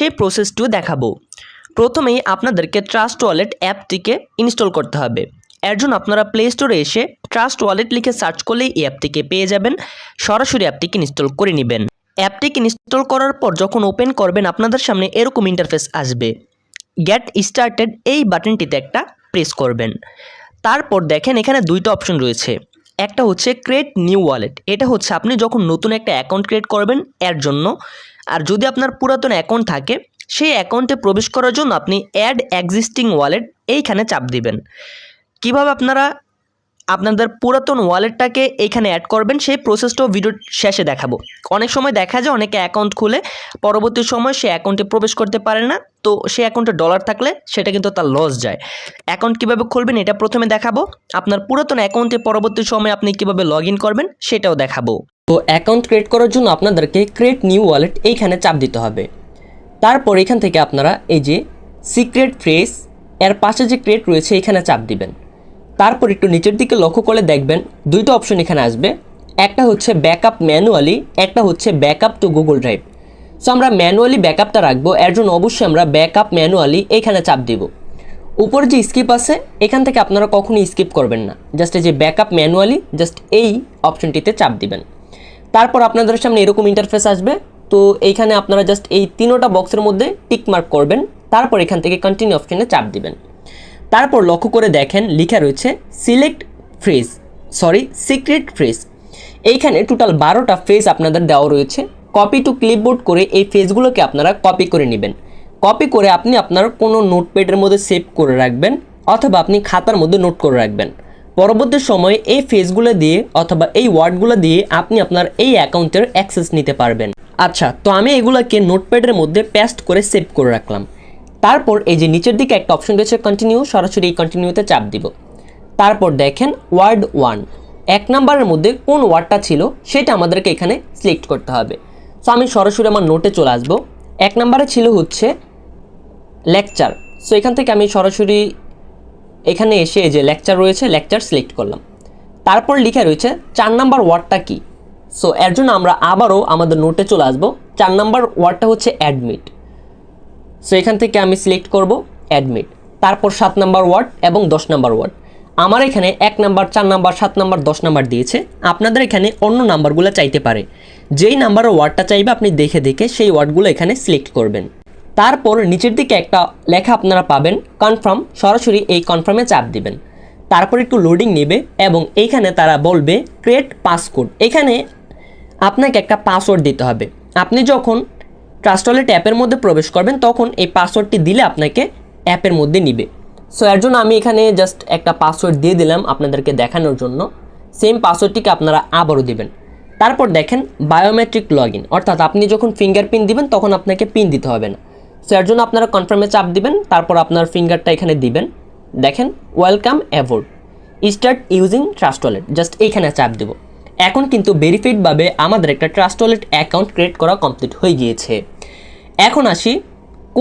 সেই প্রসেসটিও দেখাবো। প্রথমেই আপনাদেরকে ট্রাস্ট ওয়ালেট অ্যাপটিকে ইনস্টল করতে হবে। এর জন্য আপনারা প্লে স্টোরে এসে ট্রাস্ট ওয়ালেট লিখে সার্চ করলেই এই অ্যাপটিকে পেয়ে যাবেন। সরাসরি অ্যাপটিকে ইনস্টল করে নেবেন। অ্যাপটিকে ইনস্টল করার পর যখন ওপেন করবেন, আপনাদের সামনে এরকম ইন্টারফেস আসবে। গেট স্টার্টেড এই বাটনটিতে একটা প্রেস করবেন। তারপর দেখেন এখানে দুইটা অপশন রয়েছে। একটা হচ্ছে ক্রিয়েট নিউ ওয়ালেট এটা হচ্ছে আপনি যখন নতুন একটা অ্যাকাউন্ট ক্রিয়েট করবেন, এর জন্য আর যদি আপনার পুরাতন অ্যাকাউন্ট থাকে, সেই অ্যাকাউন্টে প্রবেশ করার জন্য আপনি অ্যাড এক্সিস্টিং ওয়ালেট এইখানে চাপ দিবেন। কীভাবে আপনারা আপনাদের পুরাতন ওয়ালেটটাকে এইখানে অ্যাড করবেন, সেই প্রসেসটাও ভিডিওর শেষে দেখাবো। অনেক সময় দেখা যায় অনেকে অ্যাকাউন্ট খুলে, পরবর্তী সময় সে অ্যাকাউন্টে প্রবেশ করতে পারে না, তো সে অ্যাকাউন্টে ডলার থাকলে সেটা কিন্তু তার লস যায়। অ্যাকাউন্ট কীভাবে খুলবেন এটা প্রথমে দেখাবো। আপনার পুরাতন অ্যাকাউন্টে পরবর্তী সময় আপনি কীভাবে লগ করবেন, সেটাও দেখাবো। তো অ্যাকাউন্ট ক্রিয়েট করার জন্য আপনাদেরকে ক্রিয়েট নিউ ওয়ালেট এইখানে চাপ দিতে হবে। তারপর এখান থেকে আপনারা এই যে সিক্রেট ফ্রেস এর পাশে যে ক্রিয়েট রয়েছে এখানে চাপ দিবেন। তারপর একটু নিচের দিকে লক্ষ্য করে দেখবেন দুইটা অপশন এখানে আসবে। একটা হচ্ছে ব্যাকআপ ম্যানুয়ালি একটা হচ্ছে backup to Google drive so আমরা ম্যানুয়ালি ব্যাকআপটা রাখব, এর জন্য অবশ্যই আমরা ব্যাকআপ ম্যানুয়ালি এখানে চাপ দিব। উপরে যে স্কিপ আছে, এখান থেকে আপনারা কখনোই স্কিপ করবেন না। জাস্ট এই যে ব্যাকআপ ম্যানুয়ালি জাস্ট এই অপশনটিতে চাপ দিবেন। তারপর আপনাদের সামনে এরকম ইন্টারফেস আসবে। তো এইখানে আপনারা জাস্ট এই তিনোটা বক্সের মধ্যে টিক মার্ক করবেন। তারপর এখান থেকে কন্টিনিউ অপশনে চাপ দিবেন। তারপর লক্ষ্য করে দেখেন, লেখা রয়েছে select phrase sorry secret phrase এইখানে টোটাল বারোটা ফ্রেজ আপনাদের দেওয়া রয়েছে। কপি টু ক্লিপবোর্ড করে এই ফ্রেজগুলোকে আপনারা কপি করে নেবেন। কপি করে আপনি আপনার কোনো নোটপ্যাডের মধ্যে সেভ করে রাখবেন, অথবা আপনি খাতার মধ্যে নোট করে রাখবেন। পরবর্তী সময়ে এই ফেজগুলো দিয়ে অথবা এই ওয়ার্ডগুলো দিয়ে আপনি আপনার এই অ্যাকাউন্টের অ্যাক্সেস নিতে পারবেন। আচ্ছা তো আমি এগুলোকে নোটপ্যাডের মধ্যে পেস্ট করে সেভ করে রাখলাম। তারপর এই যে নিচের দিকে একটা অপশন রয়েছে কন্টিনিউ সরাসরি এই কন্টিনিউতে চাপ দিব। তারপর দেখেন ওয়ার্ড ওয়ান এক নাম্বারের মধ্যে কোন ওয়ার্ডটা ছিল সেটা আমাদেরকে এখানে সিলেক্ট করতে হবে। সো আমি সরাসরি আমার নোটে চলে আসব। এক নাম্বারে ছিল হচ্ছে লেকচার সো এখান থেকে আমি সরাসরি এখানে এসে যে লেকচার রয়েছে লেকচার সিলেক্ট করলাম। তারপর লিখে রয়েছে, চার নাম্বার ওয়ার্ডটা কি? সো এর জন্য আমরা আবারও আমাদের নোটে চলে আসব। চার নাম্বার ওয়ার্ডটা হচ্ছে অ্যাডমিট সো এখান থেকে আমি সিলেক্ট করব অ্যাডমিট তারপর সাত নাম্বার ওয়ার্ড এবং দশ নাম্বার ওয়ার্ড। আমার এখানে এক নাম্বার, চার নাম্বার, সাত নাম্বার, দশ নাম্বার দিয়েছে। আপনাদের এখানে অন্য নাম্বারগুলো চাইতে পারে। যেই নাম্বারের ওয়ার্ডটা চাইবে, আপনি দেখে দেখে সেই ওয়ার্ডগুলো এখানে সিলেক্ট করবেন। তারপর নিচের দিকে একটা লেখা আপনারা পাবেন কনফার্ম সরাসরি এই কনফার্মে চাপ দিবেন। তারপর একটু লোডিং নেবে এবং এইখানে তারা বলবে ক্রিয়েট পাসকোড এখানে আপনাকে একটা পাসওয়ার্ড দিতে হবে। আপনি যখন ট্রাস্টলেট অ্যাপের মধ্যে প্রবেশ করবেন, তখন এই পাসওয়ার্ডটি দিলে আপনাকে অ্যাপের মধ্যে নিবে। সো এর জন্য আমি এখানে জাস্ট একটা পাসওয়ার্ড দিয়ে দিলাম আপনাদেরকে দেখানোর জন্য। সেম পাসওয়ার্ডটিকে আপনারা আবারও দিবেন। তারপর দেখেন বায়োমেট্রিক লগ অর্থাৎ আপনি যখন ফিঙ্গারপ্রিন্ট দিবেন, তখন আপনাকে পিন দিতে হবে না। সো এর জন্য আপনারা কনফার্মে চাপ দিবেন, তারপর আপনার ফিঙ্গারটা এখানে দিবেন। দেখেন welcome aboard start using trust wallet just এইখানে চাপ দেব। এখন কিন্তু ভেরিফাইডভাবে আমাদের একটা ট্রাস্ট ওয়ালেট অ্যাকাউন্ট ক্রিয়েট করা কমপ্লিট হয়ে গিয়েছে। এখন আসি